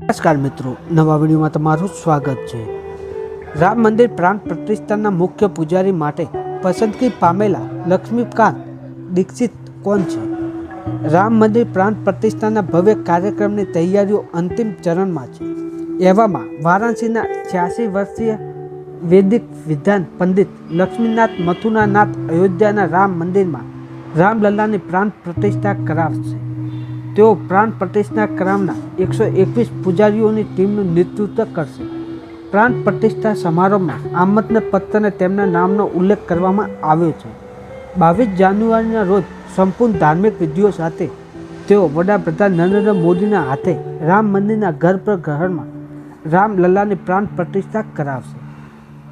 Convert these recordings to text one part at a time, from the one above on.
નમસ્કાર મિત્રો, નવા વિડીયોમાં તમારું સ્વાગત છે. રામ મંદિર પ્રાણ પ્રતિષ્ઠાના મુખ્ય પૂજારી માટે પસંદગી પામેલા લક્ષ્મીકાંત દીક્ષિત કોણ છે? રામ મંદિર પ્રાણ પ્રતિષ્ઠાના ભવ્ય કાર્યક્રમની તૈયારીઓ અંતિમ ચરણમાં છે. એવામાં વારાણસીના છ્યાસી વર્ષીય વૈદિક વિધાન પંડિત લક્ષ્મીનાથ મથુનાનાથ અયોધ્યાના રામ મંદિરમાં રામલલ્લાની પ્રાણ પ્રતિષ્ઠા કરાવશે. તેઓ પ્રાણ પ્રતિષ્ઠા ક્રમના એકસો એકવીસ પૂજારીઓની ટીમનું નેતૃત્વ કરશે. પ્રાણ પ્રતિષ્ઠા સમારોહમાં આમંત્રણ પત્રને તેમના નામનો ઉલ્લેખ કરવામાં આવ્યો છે. બાવીસ જાન્યુઆરીના રોજ સંપૂર્ણ ધાર્મિક વિધિઓ સાથે તેઓ વડાપ્રધાન નરેન્દ્ર મોદીના હાથે રામ મંદિરના ગર્ભ ગ્રહણમાં રામલલ્લાની પ્રાણ પ્રતિષ્ઠા કરાવશે.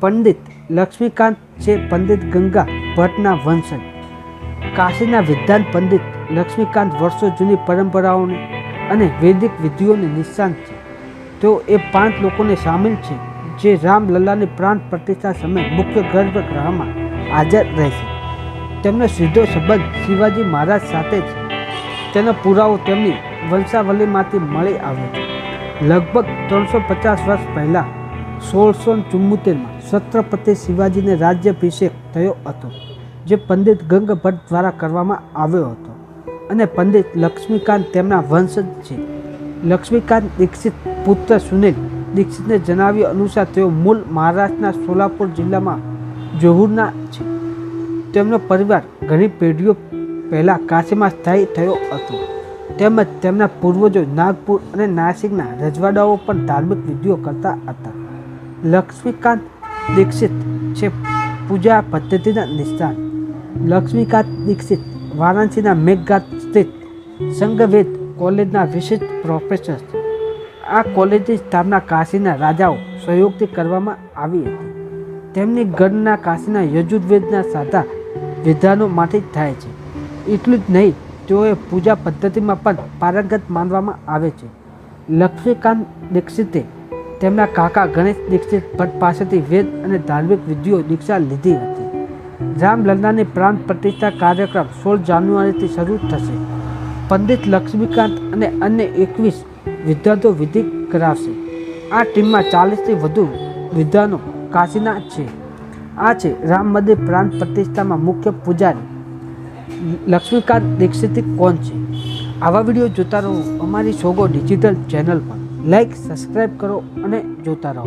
પંડિત લક્ષ્મીકાંત છે પંડિત ગંગા ભટ્ટના વંશજ. કાશીના વિદ્વાન પંડિત લક્ષ્મીકાંત વર્ષો જૂની પરંપરાઓને અને વૈદિક વિધિઓને નિષ્ણાંત છે. તેઓ એ પાંચ લોકોને સામેલ છે જે રામલલ્લાની પ્રાણ પ્રતિષ્ઠા સમયે મુખ્ય ગર્ભગૃહમાં હાજર રહેશે. તેમનો સીધો સંબંધ શિવાજી મહારાજ સાથે છે. તેનો પુરાવો તેમની વંશાવલીમાંથી મળી આવ્યો છે. લગભગ ત્રણસો પચાસ વર્ષ પહેલાં સોળસો ચુમ્મોતેરમાં છત્રપતિ શિવાજીને રાજ્યાભિષેક થયો હતો, જે પંડિત ગંગભટ્ટ દ્વારા કરવામાં આવ્યો હતો. અને પંડિત લક્ષ્મીકાંત તેમના વંશજ છે. લક્ષ્મીકાંત દીક્ષિત પુત્ર સુનિલ દીક્ષિતને જણાવ્યા અનુસાર તેઓ મૂળ મહારાષ્ટ્રના સોલાપુર જિલ્લામાં જોહુરના છે. તેમનો પરિવાર ઘણી પેઢીઓ પહેલાં કાશીમાં સ્થાયી થયો હતો. તેમજ તેમના પૂર્વજો નાગપુર અને નાસિકના રજવાડાઓ પણ ધાર્મિક વિધિઓ કરતા હતા. લક્ષ્મીકાંત દીક્ષિત છે પૂજા પદ્ધતિના નિષ્ણાત. લક્ષ્મીકાંત દીક્ષિત વારાણસીના મેઘઘાટ સ્થિત સંઘવેદ કોલેજના વિશિષ્ટ પ્રોફેસર આ કોલેજની સ્થાપના કાશીના રાજાઓ સહયોગથી કરવામાં આવી હતી. તેમની ગણના કાશીના યજુર્વેદના સાધા વિધાનો માટે જ થાય છે. એટલું જ નહીં, તેઓએ પૂજા પદ્ધતિમાં પણ પારંગત માનવામાં આવે છે. લક્ષ્મીકાંત દીક્ષિતે તેમના કાકા ગણેશ દીક્ષિત ભટ્ટ પાસેથી વેદ અને ધાર્મિક વિધિઓ દીક્ષા લીધી હતી. રામલલ્લાની પ્રાણ પ્રતિષ્ઠા કાર્યક્રમ સોળ જાન્યુઆરીથી શરૂ થશે. પંડિત લક્ષ્મીકાંત અને અન્ય એકવીસ વિદ્વાનો વિધિ કરાવશે. આ ટીમમાં ચાલીસથી વધુ વિદ્વાનો કાશીના છે. આ છે રામ મંદિર પ્રાણ પ્રતિષ્ઠામાં મુખ્ય પૂજારી. લક્ષ્મીકાંત દીક્ષિત કોણ છે? આવા વીડિયો જોતા રહો અમારી સોગો ડિજિટલ ચેનલ પર. લાઈક સબસ્ક્રાઈબ કરો અને જોતા રહો.